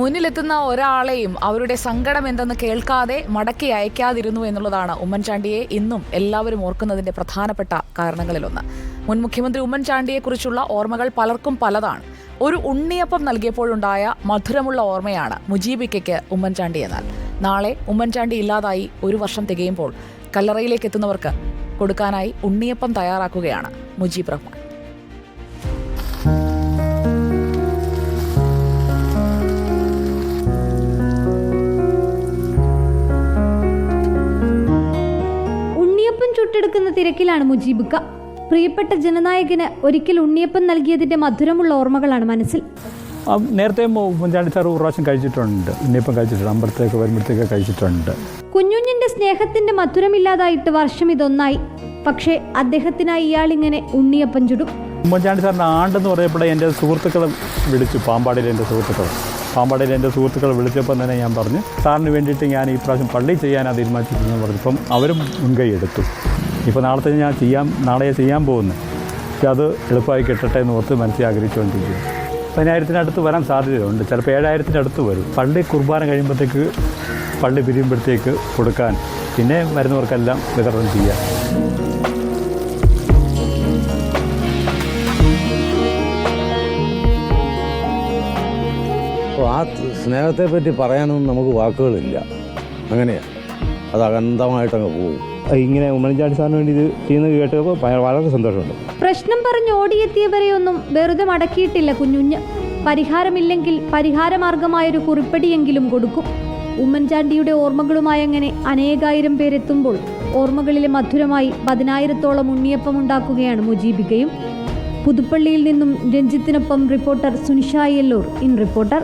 മുന്നിലെത്തുന്ന ഒരാളെയും അവരുടെ സങ്കടം എന്തെന്ന് കേൾക്കാതെ മടക്കി അയക്കാതിരുന്നു എന്നുള്ളതാണ് ഉമ്മൻചാണ്ടിയെ ഇന്നും എല്ലാവരും ഓർക്കുന്നതിന്റെ പ്രധാനപ്പെട്ട കാരണങ്ങളിലൊന്ന്. മുൻ മുഖ്യമന്ത്രി ഉമ്മൻചാണ്ടിയെക്കുറിച്ചുള്ള ഓർമ്മകൾ പലർക്കും പലതാണ്. ഒരു ഉണ്ണിയപ്പം നൽകിയപ്പോഴുണ്ടായ മധുരമുള്ള ഓർമ്മയാണ് മുജീബിക്കയ്ക്ക് ഉമ്മൻചാണ്ടി എന്നാൽ. നാളെ ഉമ്മൻചാണ്ടി ഇല്ലാതായി ഒരു വർഷം തികയുമ്പോൾ കല്ലറയിലേക്ക് എത്തുന്നവർക്ക് കൊടുക്കാനായി ഉണ്ണിയപ്പം തയ്യാറാക്കുകയാണ് മുജീബ് റഹ്മാൻ. ചുട്ടെടുക്കുന്ന തിരക്കിലാണ് മുജീബിക്ക. പ്രിയപ്പെട്ട ജനനായകന് ഒരിക്കൽ ഉണ്ണിയപ്പം നൽകിയതിന്റെ മധുരമുള്ള ഓർമ്മകളാണ് മനസ്സിൽ. നേരത്തെ സാർ പ്രാവശ്യം കഴിച്ചിട്ടുണ്ട്. ഉണ്ണിയപ്പം കഴിച്ചിട്ടുണ്ട്. അമ്പലത്തേക്ക് വരുമ്പോഴത്തേക്ക് കഴിച്ചിട്ടുണ്ട്. കുഞ്ഞുഞ്ഞിന്റെ സ്നേഹത്തിന്റെ മധുരമില്ലാതായിട്ട് വർഷം ഇതൊന്നായി. പക്ഷേ അദ്ദേഹത്തിനായി ഇയാൾ ഇങ്ങനെ ഉണ്ണിയപ്പം ചുടും. ഉമ്മൻചാണ്ടി സാറിന്റെ ആണ്ടെന്ന് പറയപ്പെടെ എന്റെ സുഹൃത്തുക്കളെ വിളിച്ചു. പാമ്പാടിയിലെ എന്റെ സുഹൃത്തുക്കൾ പാമ്പാടിയിലെ എന്റെ സുഹൃത്തുക്കളെ വിളിച്ചപ്പോൾ തന്നെ ഞാൻ പറഞ്ഞു സാറിന് വേണ്ടിയിട്ട് ഞാൻ ഈ പ്രാവശ്യം പള്ളി ചെയ്യാനാണ് തീരുമാനിച്ചിരിക്കുന്നത് പറഞ്ഞപ്പം അവരും മുൻകൈ എടുത്തു. ഇപ്പോൾ നാളത്തെ ഞാൻ ചെയ്യാൻ നാളെ ചെയ്യാൻ പോകുന്നു. പക്ഷെ അത് എളുപ്പമായി കിട്ടട്ടെ എന്ന് ഓർത്ത് മനസ്സിൽ ആഗ്രഹിച്ചുകൊണ്ടിരിക്കുക പതിനായിരത്തിനടുത്ത് വരാൻ സാധ്യതയുണ്ട്. ചിലപ്പോൾ ഏഴായിരത്തിന്റെ അടുത്ത് വരും. പള്ളി കുർബാന കഴിയുമ്പോഴത്തേക്ക് പള്ളി പിരിയുമ്പോഴത്തേക്ക് കൊടുക്കാൻ പിന്നെ വരുന്നവർക്കെല്ലാം വിതരണം ചെയ്യാം. ആ സ്നേഹത്തെ പറ്റി പറയാനൊന്നും നമുക്ക് വാക്കുകളില്ല. അങ്ങനെയാണ് അത് അകന്തമായിട്ടങ്ങ് പോകും ഇങ്ങനെ ഉമ്മൻചാണ്ടി സാറിന് വേണ്ടി ഇത് ചെയ്യുന്ന കേട്ടപ്പോൾ വളരെ സന്തോഷമുണ്ട്. പ്രശ്നം പറഞ്ഞ് ഓടിയെത്തിയവരെയൊന്നും വെറുതെ മടക്കിയിട്ടില്ല കുഞ്ഞുഞ്ഞ്. പരിഹാരമില്ലെങ്കിൽ പരിഹാരമാർഗമായൊരു കുറിപ്പടിയെങ്കിലും കൊടുക്കും. ഉമ്മൻചാണ്ടിയുടെ ഓർമ്മകളുമായി അങ്ങനെ അനേകായിരം പേരെത്തുമ്പോൾ ഓർമ്മകളിലെ മധുരമായി പതിനായിരത്തോളം ഉണ്ണിയപ്പം ഉണ്ടാക്കുകയാണ് മുജീബികയും. പുതുപ്പള്ളിയിൽ നിന്നും രഞ്ജിത്തിനൊപ്പം റിപ്പോർട്ടർ സുനിഷ യെല്ലൂർ ഇൻ റിപ്പോർട്ടർ.